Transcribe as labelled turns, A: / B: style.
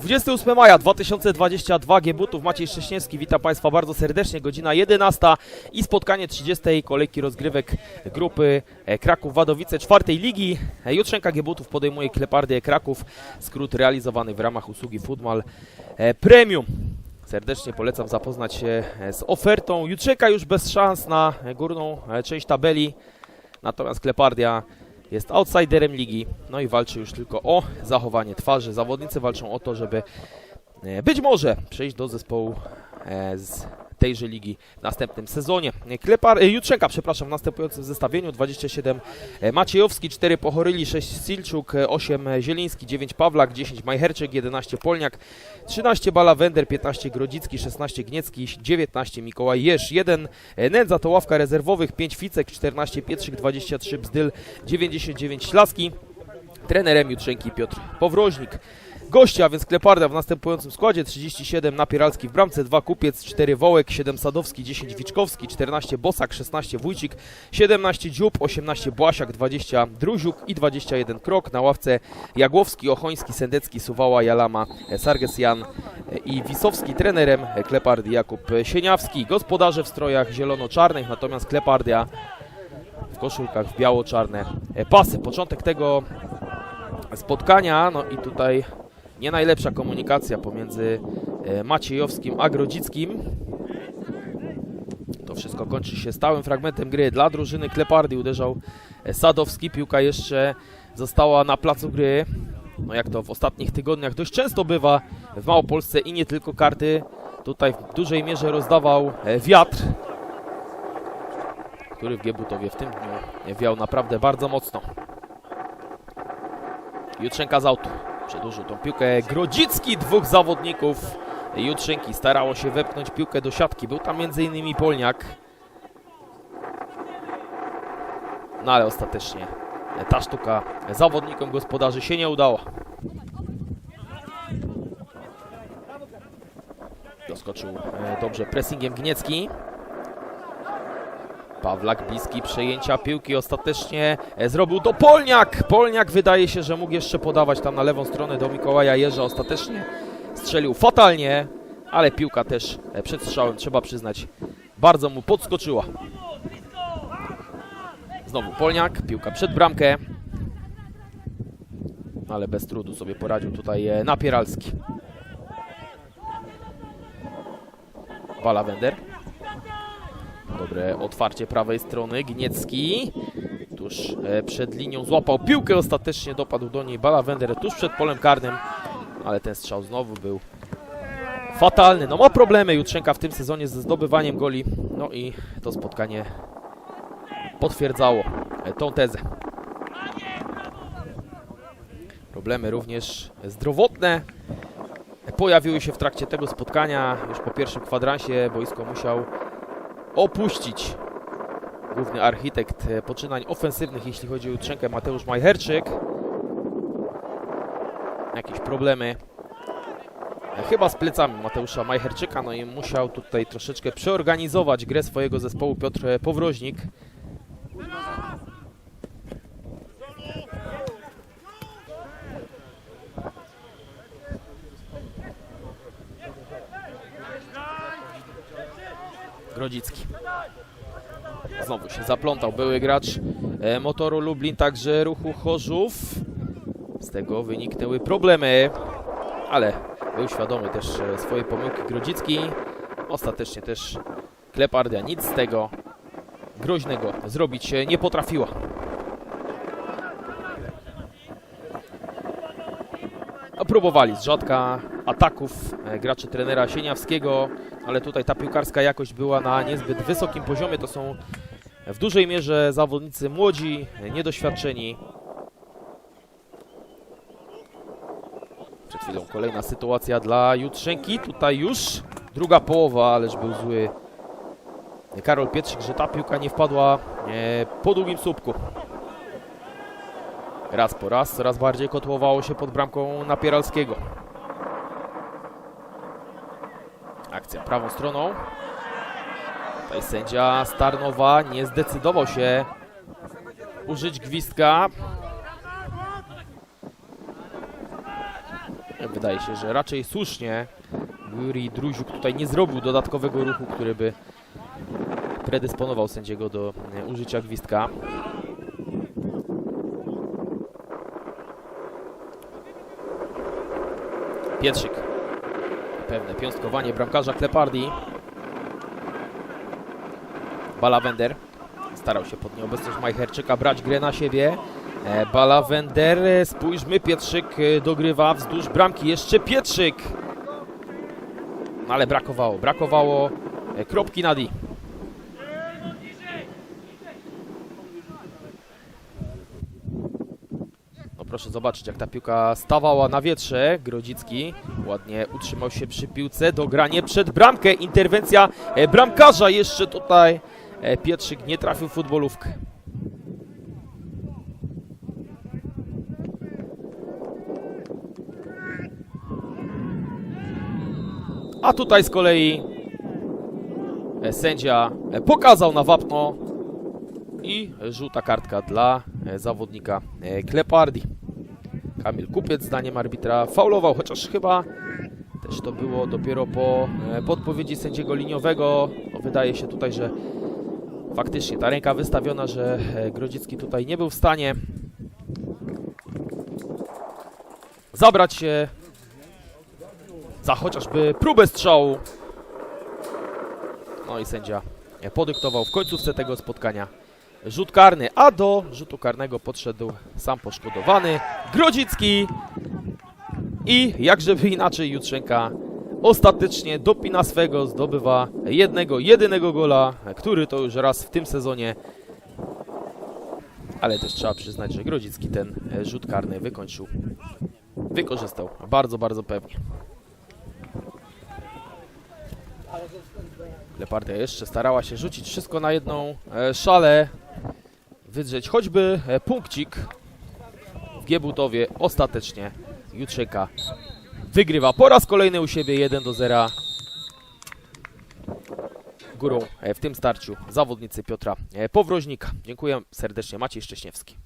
A: 28 maja 2022 Giebutów Maciej Szcześniewski, witam Państwa bardzo serdecznie, godzina 11 i spotkanie 30. kolejki rozgrywek grupy e, Kraków-Wadowice czwartej ligi. E, Jutrzenka Giebutów podejmuje Klepardię Kraków, skrót realizowany w ramach usługi Football e, Premium. Serdecznie polecam zapoznać się z ofertą. Jutrzenka już bez szans na górną część tabeli, natomiast Klepardia jest outsiderem ligi, no i walczy już tylko o zachowanie twarzy. Zawodnicy walczą o to, żeby e, być może przejść do zespołu e, z tejże ligi w następnym sezonie. Klepar, e, Jutrzenka, przepraszam, w następującym zestawieniu 27 e, Maciejowski, 4 Pochoryli, 6 Silczuk, e, 8 Zieliński, 9 Pawlak, 10 Majherczyk, 11 Polniak, 13 Balawender, 15 Grodzicki, 16 Gniecki, 19 Mikołaj Jerz, 1 Nędza to ławka rezerwowych, 5 Ficek, 14 Pietrzyk, 23 Bzdyl, 99 Ślaski. Trenerem Jutrzenki Piotr Powroźnik. Gościa, więc Kleparda w następującym składzie 37 Napieralski w bramce, 2 Kupiec, 4 Wołek, 7 Sadowski, 10 Wiczkowski, 14 Bosak, 16 Wójcik, 17 Dziób, 18 Błasiak, 20 Druziuk i 21 Krok. Na ławce Jagłowski, Ochoński, Sendecki, Suwała, Jalama, Sargesjan i Wisowski. Trenerem Klepardy Jakub Sieniawski. Gospodarze w strojach zielono-czarnych, natomiast Klepardia w koszulkach w biało-czarne pasy. Początek tego spotkania, no i tutaj nie najlepsza komunikacja pomiędzy e, Maciejowskim a Grodzickim. To wszystko kończy się stałym fragmentem gry dla drużyny Klepardy. Uderzał e, Sadowski, piłka jeszcze została na placu gry. No jak to w ostatnich tygodniach dość często bywa w Małopolsce i nie tylko karty. Tutaj w dużej mierze rozdawał e, wiatr, który w Giebutowie w tym dniu wiał naprawdę bardzo mocno. Jutrzenka z autu. Przedłużył tą piłkę Grodzicki, dwóch zawodników Jutrzenki starało się wepchnąć piłkę do siatki. Był tam m.in. Polniak. No ale ostatecznie ta sztuka zawodnikom gospodarzy się nie udała. Doskoczył e, dobrze pressingiem Gniecki. Pawlak bliski przejęcia piłki ostatecznie e, zrobił to Polniak. Polniak wydaje się, że mógł jeszcze podawać tam na lewą stronę do Mikołaja Jerza. Ostatecznie strzelił fatalnie, ale piłka też e, przed strzałem, trzeba przyznać, bardzo mu podskoczyła. Znowu Polniak, piłka przed bramkę. Ale bez trudu sobie poradził tutaj e, Napieralski. Balawender. Dobre otwarcie prawej strony. Gniecki tuż e, przed linią złapał piłkę. Ostatecznie dopadł do niej Balawender tuż przed polem karnym. Ale ten strzał znowu był fatalny. No ma problemy Jutrzenka w tym sezonie ze zdobywaniem goli. No i to spotkanie potwierdzało e, tą tezę. Problemy również zdrowotne pojawiły się w trakcie tego spotkania. Już po pierwszym kwadransie boisko musiał opuścić główny architekt e, poczynań ofensywnych, jeśli chodzi o Jutrzenkę, Mateusz Majherczyk. Jakieś problemy e, chyba z plecami Mateusza Majherczyka, no i musiał tutaj troszeczkę przeorganizować grę swojego zespołu Piotr Powroźnik. Grodzicki. Znowu się zaplątał były gracz e, Motoru Lublin, także ruchu Chorzów. Z tego wyniknęły problemy, ale był świadomy też e, swojej pomyłki Grodzicki. Ostatecznie też Klepardia nic z tego groźnego zrobić nie potrafiła. Próbowali z rzadka ataków e, graczy trenera Sieniawskiego, ale tutaj ta piłkarska jakość była na niezbyt wysokim poziomie. To są w dużej mierze zawodnicy młodzi, e, niedoświadczeni. Przed chwilą kolejna sytuacja dla Jutrzenki. Tutaj już druga połowa, ależ był zły Karol Pietrzyk, że ta piłka nie wpadła e, po długim słupku. Raz po raz, coraz bardziej kotłowało się pod bramką Napieralskiego. Akcja prawą stroną. Tutaj sędzia Starnowa nie zdecydował się użyć gwizdka. Wydaje się, że raczej słusznie Juri Druziuk tutaj nie zrobił dodatkowego ruchu, który by predysponował sędziego do e, użycia gwizdka. Pietrzyk. Pewne piąstkowanie bramkarza Klepardi. Balawender. Starał się pod nieobecność Majcherczyka brać grę na siebie. E, Balawender, e, spójrzmy, Pietrzyk e, dogrywa wzdłuż bramki. Jeszcze Pietrzyk! No ale brakowało, brakowało kropki na D. No proszę zobaczyć, jak ta piłka stawała na wietrze. Grodzicki ładnie utrzymał się przy piłce. Dogranie przed bramkę. Interwencja e, bramkarza jeszcze tutaj. E, Pietrzyk nie trafił w futbolówkę. A tutaj z kolei e, sędzia pokazał na wapno i żółta kartka dla zawodnika Klepardi. Kamil Kupiec zdaniem arbitra faulował, chociaż chyba też to było dopiero po e, podpowiedzi sędziego liniowego. No, wydaje się tutaj, że faktycznie ta ręka wystawiona, że e, Grodzicki tutaj nie był w stanie zabrać się za chociażby próbę strzału. No i sędzia podyktował w końcówce tego spotkania rzut karny, a do rzutu karnego podszedł sam poszkodowany Grodzicki. I jakżeby inaczej Jutrzenka ostatecznie dopina swego, zdobywa jednego, jedynego gola, który to już raz w tym sezonie. Ale też trzeba przyznać, że Grodzicki ten rzut karny wykończył wykorzystał bardzo, bardzo pewnie. Lepardia jeszcze starała się rzucić wszystko na jedną e, szalę, wydrzeć choćby e, punkcik w Giebutowie. Ostatecznie Jutrzenka wygrywa po raz kolejny u siebie 1 do 0. Górą e, w tym starciu zawodnicy Piotra e, Powroźnika. Dziękuję serdecznie. Maciej Szcześniewski.